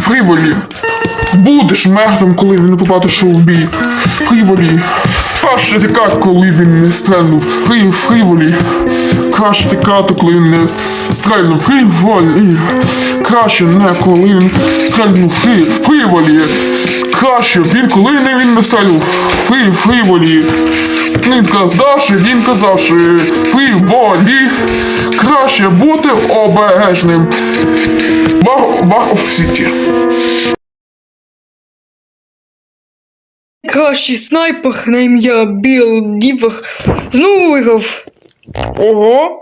Фріволі. Будеш мертвим, коли він побачиш у бій. Фріволі. Краще тікати, коли він не стрельнув. Фрі, фріволі. Краще тікати, коли він не стрельнув. Фріволі. Краще не коли він стрельнув. Фрі, фріволі. Краще він, коли не він не стрельнув. Фрі, фріволі. Він казавши, він казавши. Фріволі. Краще бути обережним. Вар, вар в сіті. Кращий снайпер на ім'я Біл Дівер знову виграв. Ого.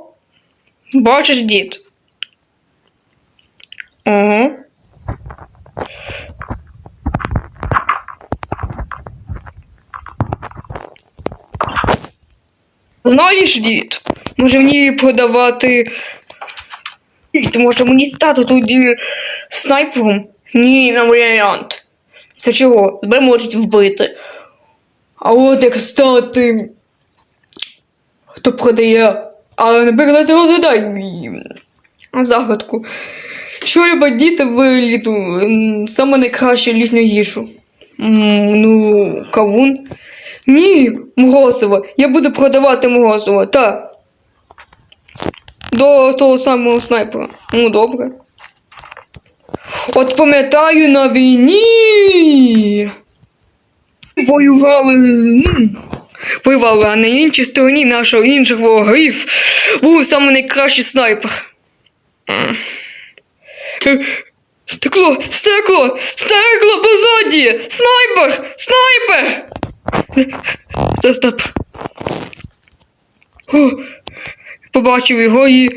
Бачиш, дід. Ого. Знаєш, дід, може мені продавати. Ти може мені стати тоді снайпером? Ні, не варіант. Це чого? Тебе можуть вбити. А от як стати. Хто продає. Але наприклад, розгадай загадку. Що люблять діти в літу? Саме найкраще літню їжу. Ну, кавун. Ні, морозиво. Я буду продавати морозиво, так. До того самого снайпера. Ну, добре. От пам'ятаю на війні. Воювали. Воювали, а на іншій стороні нашого інших ворогів був саме найкращий снайпер. Стекло! Стекло! Стекло позаді! Снайпер! Снайпер! Стоп, стоп. Побачив його і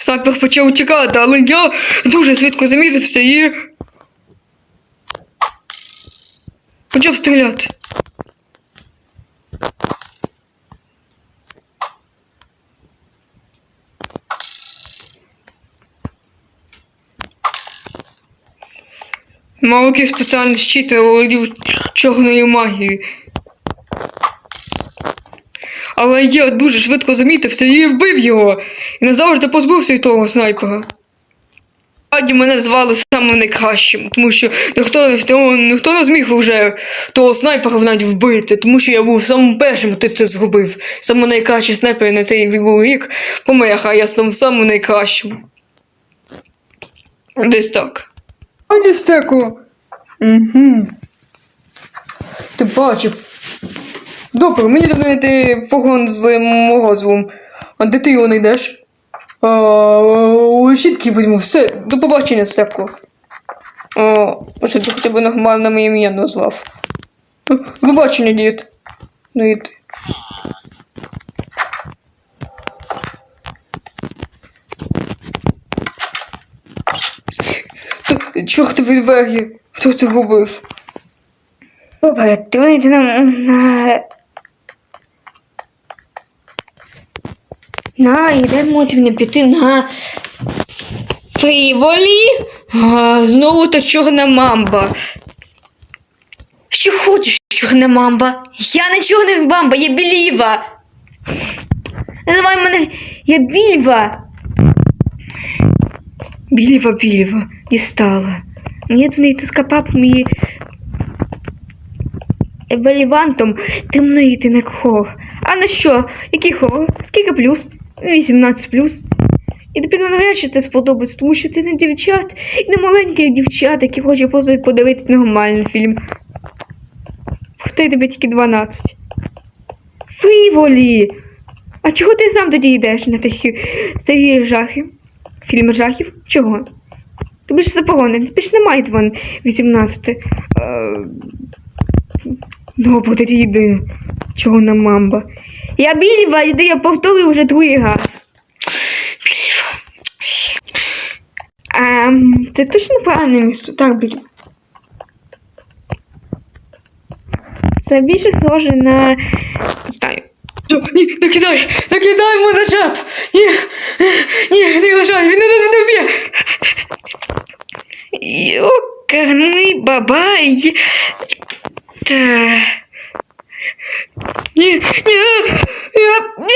снайпер почав утікати, але я дуже швидко замітився і. Почав стріляти. Мав якийсь спеціальний щит, я володів чорною магією. Але я дуже швидко замітився і вбив його. І назавжди позбувся від того снайпера. Раді мене звали самим найкращим, тому що ніхто, ніхто, ніхто не зміг вже того снайпера навіть вбити, тому що я був самим першим, хто це зробив. Саме найкращий снайпер на цей був рік помер, а я став самим найкращим. Десь так. Ані стеку. Угу. Ти бачив. Добре, мені треба знайти фургон з морозивом. А де ти його знайдеш? Щітки візьму. Все, до побачення, Степко. Може ти хоча б нормально моє ім'я назвав. До побачення, дід. Т- Чортові двері. Хто це робив? Добре, ти вийди нам на. І де можемо піти на фріволі. А, знову та чорна мамба. Що хочеш, чорна мамба? Я не чорна мамба, я біліва. Називай мене я більва. Більва, більва, дістала. Мені дзвонити з капапом і Евелівантом темно йти на хор. А на що? Який хор? Скільки плюс? 18. І тобі навряд чи це сподобається, тому що ти не дівчат, і не маленький дівчат, які хочуть просто подивитися нормальний фільм. Повтори тобі тільки 12. Фріволі! А чого ти сам тоді йдеш на тих серії жахів? Фільм жахів? Чого? Тобі ж заборонено, тобі ж немає вон 18. Е, тоді йди. Чого на мамба? Я біліва, йди, я повторюю вже другий раз. Біліва. Ем, це точно правильне місто, так, біліва. Це більше схоже на. Що? Ні, не кидай! Не кидай йому на джеб! Ні! Ні, не лишай, він не не вб'є! Йокарний бабай. Та. Ні, ні, ні,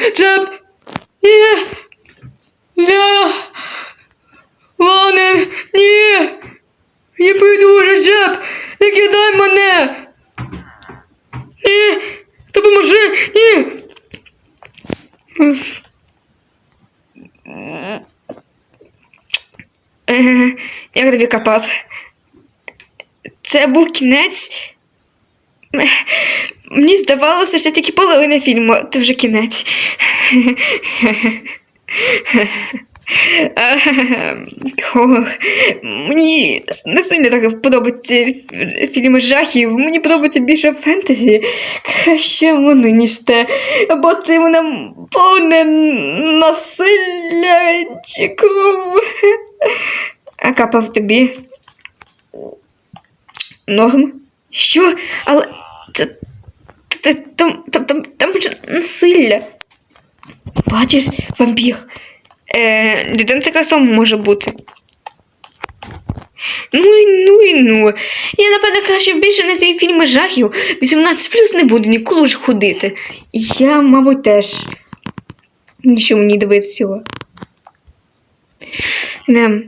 ні! Джеб! Ні! Ля! ні! Я прийду, Режеп! Не кидай мене! Ні! Допоможи! Ні! Як тобі капав? Це був кінець. Мені здавалося, що тільки половина фільму, це вже кінець. Ох, мені не сильно так подобаються фі- фільми жахів. Мені подобається більше фентезі. Краще вони, ніж те. Бо це мене повне насилля. А капав тобі. Норм? Що? Але. Там, там, там, там насилля. Бачиш, вампір. Е, людина така сама може бути. Ну і ну і ну. Я напевно краще більше на ці фільми жахів 18 плюс не буду ніколи вже ходити. Я, мабуть, теж. Нічого мені дивитися його. Не.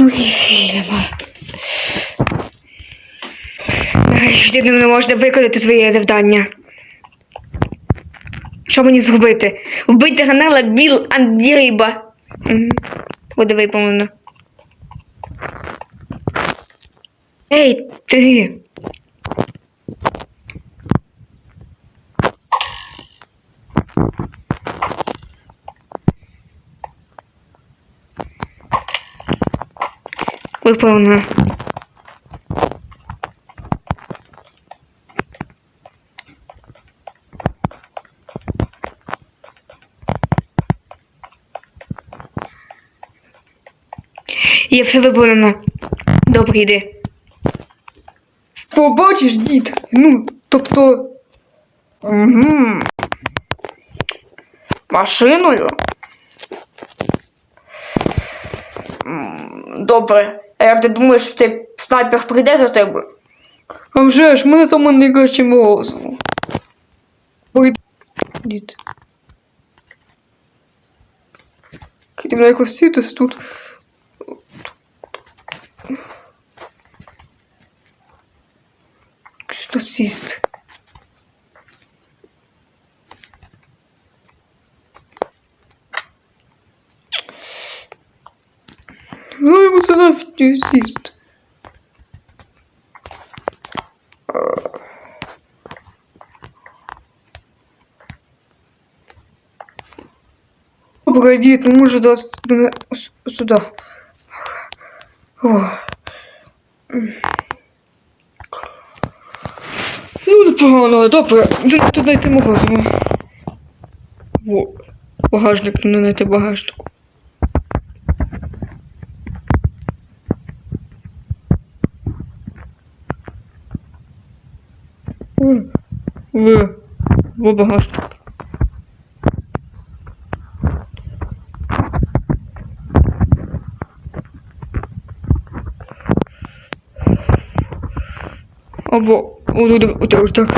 Ой, фільм. Ай, Ти не можна виконати своє завдання. Що мені зробити? Вбити Ганела Біл Андрійба. Угу. Буде виповнено. Ей, ти! Виповнено. Є все виповнено. Добре, йди. Побачиш, дід. Ну, тобто. Угу. Машиною. Добре. А як ти думаєш, цей снайпер прийде до тебе? А вже ж, ми саме найкращі морозиво. Ой, дід. Крім на якось сітись тут. Що сіст? Ну, йому сюди сіст. Погоди, ну може дасть мене с- сюди. О. Ну, непогано, добре. То дайте морозиво. Во. Багажник, ну не дайте багажник. В. Во багажник. Або тут отак.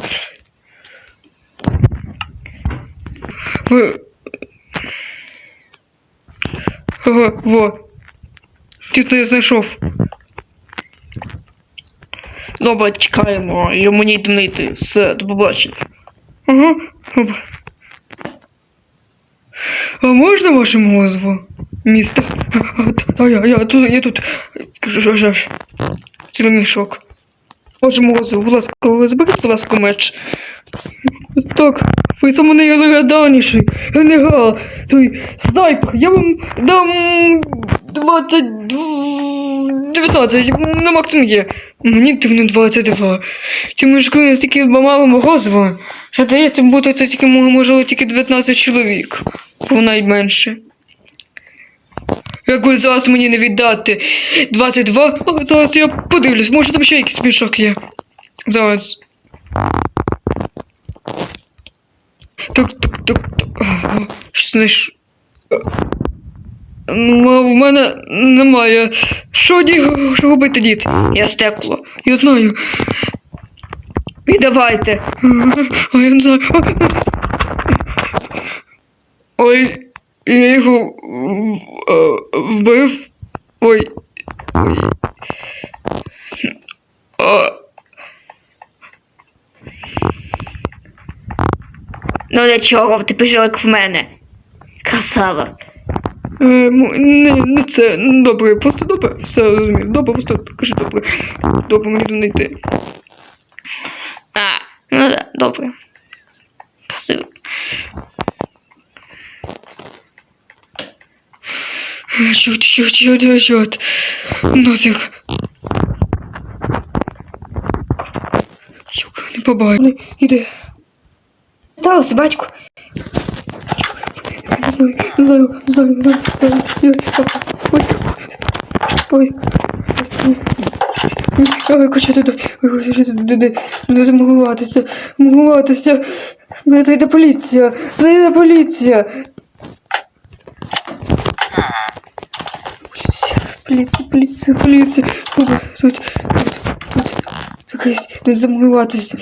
Ага, во. Ти не знайшов. Добре, чекаємо. Йому не йти. Все, до побачення. Ага. А можна ваше мозво? Місто? А, я, я тут, я тут. Ж, ж, ж. Цілий мішок. Боже мозу, будь ласка, зберіть, будь ласка, меч. Так, ви саме найlegendarніший генерал, той снайпер, я вам дам 20... 19, на максимум є. Мені дивно 22. Цьому ж настільки мало морозива, що здається, бути це тільки можливо тільки 19 чоловік, або навіть менше. Як ви зараз мені не віддати 22, а зараз я подивлюсь, може там ще якийсь мішок є. Зараз. Так, так, так, так. Що знаєш? Ну, в мене немає. Що ді, що робити, дід? Я стекло. Я знаю. Віддавайте. Ой, я не знаю. Ой, я його вбив. Ой. А, Ну нічого, ти пішов як в мене. Красава. Е, м- не, не це. Добре, просто добре. Все розумію. Добре, просто кажи добре. Добре, мені тут не йти. А, ну да, добре. Красиво. Чот, чот, чот, чот. Нафіг. Юка, не побачив. Іди. Сталося, батько. Знаю, не знаю, не знаю. Ой, ой, ой. Ой, хоча туди, ой, хоча туди, не замугуватися, мугуватися. Не зайде поліція, зайде поліція. Поліція, поліція, поліція. Ой, Тут, тут, тут, якась, не замугуватися.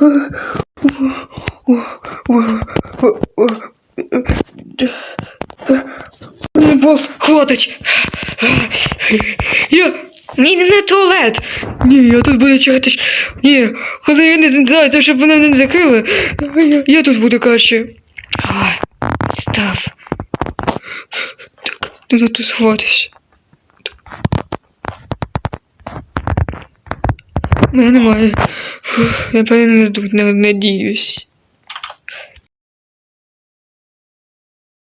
Не бол. Я. Йдемо на туалет. Ні, я тут буду чекати. Ні, коли я не знаю, то щоб мене не закрили, я, я тут буду краще. Став. Так, не тут сховатися. Мене немає. Напевно, не здуть, не надіюсь.